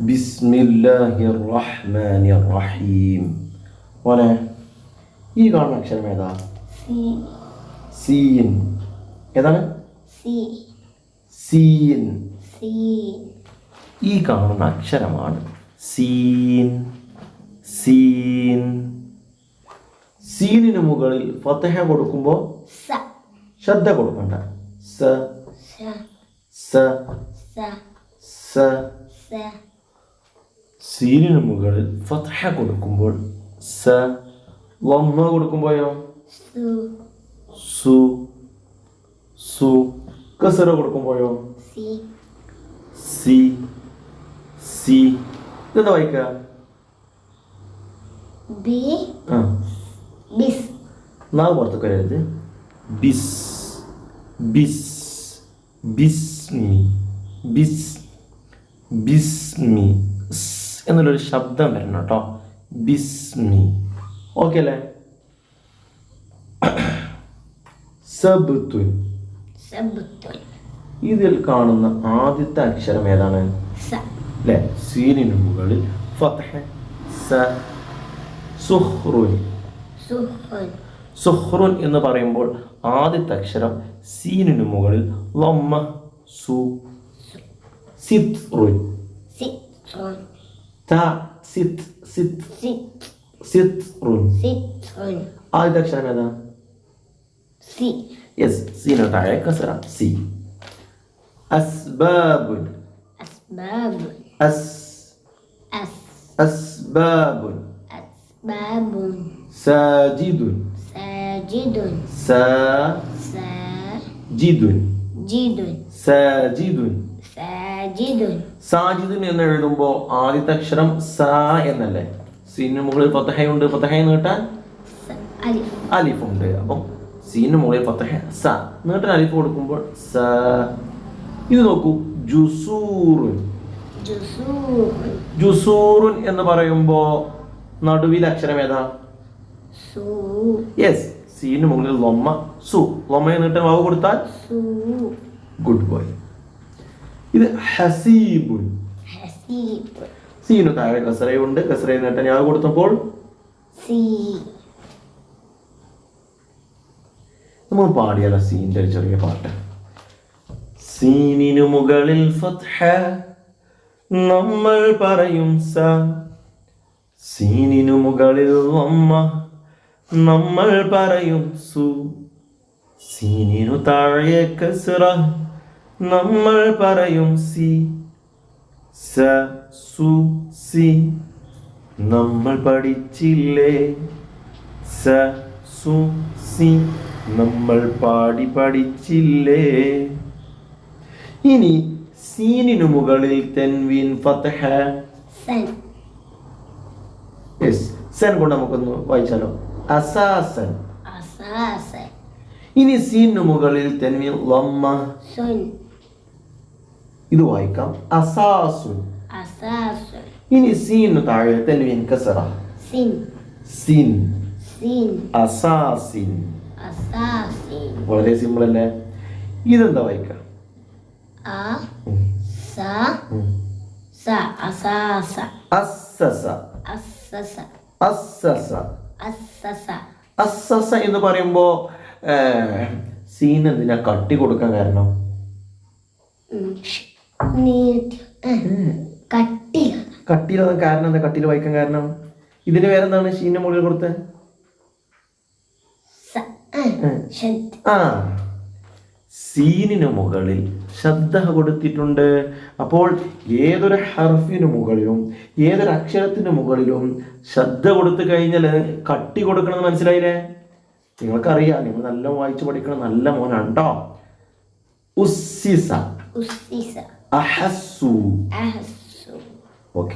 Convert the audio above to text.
ബിസ്മില്ലാഹിർ റഹ്മാനിർ റഹീം മോനെ ഈ കാണുന്ന അക്ഷരം ഏതാ? സീൻ. ഏതാണ്? സീൻ. ഈ കാണുന്ന അക്ഷരമാണ് സീൻ. സീൻ. സീനിന് മുകളിൽ ഫത്തഹ കൊടുക്കുമ്പോൾ സ. ശ്രദ്ധ കൊടുക്കണ്ട. സ. സ. സ. സ. സ സ സീനിന് മുകളിൽ ഫത്തഹ കൊടുക്കുമ്പോൾ സ വമ്മ കൊടുക്കുമ്പോഴോ സു സു സു കസറ കൊടുക്കുമ്പോഴോ സി സി സി ഇതെന്താ വായിക്കുക ബി ആ ബിസ് നാവ് പുറത്തേക്ക് വരരുത് ബിസ് ബിസ് ബിസ്മി ബിസ് ബിസ്മി സ് എന്നുള്ളൊരു ശബ്ദം വരണം കേട്ടോ. ബിസ്മി. ഓക്കെ അല്ലേ? സബുത്തുൻ ഇതിൽ കാണുന്ന ആദ്യത്തെ അക്ഷരം ഏതാണ്? അല്ലേ സീനിന് മുകളിൽ ഫത്ഹ സ സുഹ്റുൻ. എന്ന് പറയുമ്പോൾ ആദ്യത്തെ അക്ഷരം സീനിന് മുകളിൽ ലൊമ്മ സു സിത്റുൻ. സിത്രുൻ ത സിത് സിത് സിത് സിത്റുൻ സിത്രുൻ ആദ്യത്തെ അക്ഷരം ഏതാ സി യെസ് സീന് താഴെ കസറ സി അസ്ബാബുൻ അസ്ബാബുൻ അസ് അസ് അസ്ബാബുൻ അസ്ബാബുൻ സാജിദുൻ സാജിദുൻ സാജിദുൻ സാജിദുൻ സാജിദുൻ സാജിദുൻ സാജിദുൻ എന്ന് എഴുതുമ്പോൾ ആദ്യത്തെ അക്ഷരം സ എന്നല്ലേ? സീനിന് മുകളിൽ ഫത്തഹയുണ്ട് ഫത്തഹ നീട്ടാൻ അലിഫുണ്ട് അപ്പം സീനിന് മുകളിൽ ഫത്തഹ സ. നീട്ടാൻ അലിഫ് കൊടുക്കുമ്പോൾ സ. ഇത് നോക്കൂ. ജുസൂറുൻ ജുസൂറുൻ എന്ന് പറയുമ്പോൾ നടുവിലെ അക്ഷരം ഏതാ? യെസ് സീനിന് മുകളിൽ ലൊമ്മ സു. ലൊമ്മയെ നീട്ടാൻ വാവ് കൊടുത്താൽ ഗുഡ് ബോയ്. ഇത് ഹസീബുൻ. ഹസീബ്. സീനു താഴെ കസറയുണ്ട്. കസറ നേട്ടൻ ഞാൻ കൊടുത്തപ്പോൾ? സീ. നമ്മൾ പാടിയല സീന്റെ ഒരു ചെറിയ പാട്ട്. സീനിനു മുകളിൽ ഫത്ഹ. നമ്മൾ പറയും സ. സീനിനു മുകളിൽ അമ്മ നമ്മൾ പറയും സു. സീനിനു താഴെ കസറ. നമ്മൾ പറയും സി. സ സു സി. നമ്മൾ പഠിച്ചില്ലേ? സ സു സി. നമ്മൾ പാടി പഠിച്ചില്ലേ? ഇനി സീനിനു മുകളിൽ തെൻവീൻ ഫതഹ. സൻ. യെസ് സെൻ കൊണ്ട് നമുക്കൊന്ന് വായിച്ചാലോ. അസാസൻ. അസാസൻ. ഇനി സീനിനു മുകളിൽ തെൻവീൻ ലമ്മ സുൻ. ഇത് വായിക്കാം. അസാസുൻ. അസാസുൻ. ഇനി സീൻ താഴെ തെൻവീൻ കസറ സിൻ. സിൻ. സിൻ. അസാസിൻ. അസാസിൻ. വളരെ സിമ്പിൾ അല്ലേ? ഇതെന്താ വായിക്കാം? ആ സ സ അസാസ. അസ്സസ. അസ്സസ. അസ്സസ. അസ്സസ. അസ്സസ എന്ന് പറയുമ്പോ സീൻ എന്തിനാ? കട്ടി കൊടുക്കാൻ കാരണം? ഉം. കാരണം എന്താ? കട്ടിയിൽ വായിക്കാൻ കാരണം. ഇതിന് പേരെന്താണ് ഷീന്റെ മുകളിൽ കൊടുത്തത്. ശബ്ദ. ആ. സീനിന് മുകളിൽ ശബ്ദ കൊടുത്തിട്ടുണ്ട്. അപ്പോൾ ഏതൊരു ഹർഫിനു മുകളിലും ഏതൊരു അക്ഷരത്തിന് മുകളിലും ശബ്ദ കൊടുത്തു കഴിഞ്ഞാൽ കട്ടി കൊടുക്കണമെന്ന് മനസ്സിലായില്ലേ? നിങ്ങൾക്കറിയാം. നിങ്ങൾ നല്ല വായിച്ചു പഠിക്കണം. നല്ല മോനാണ് കേട്ടോ ഉസ്സിസ. ഉസ്സിസ. Ahassu. Ahassu. Ok.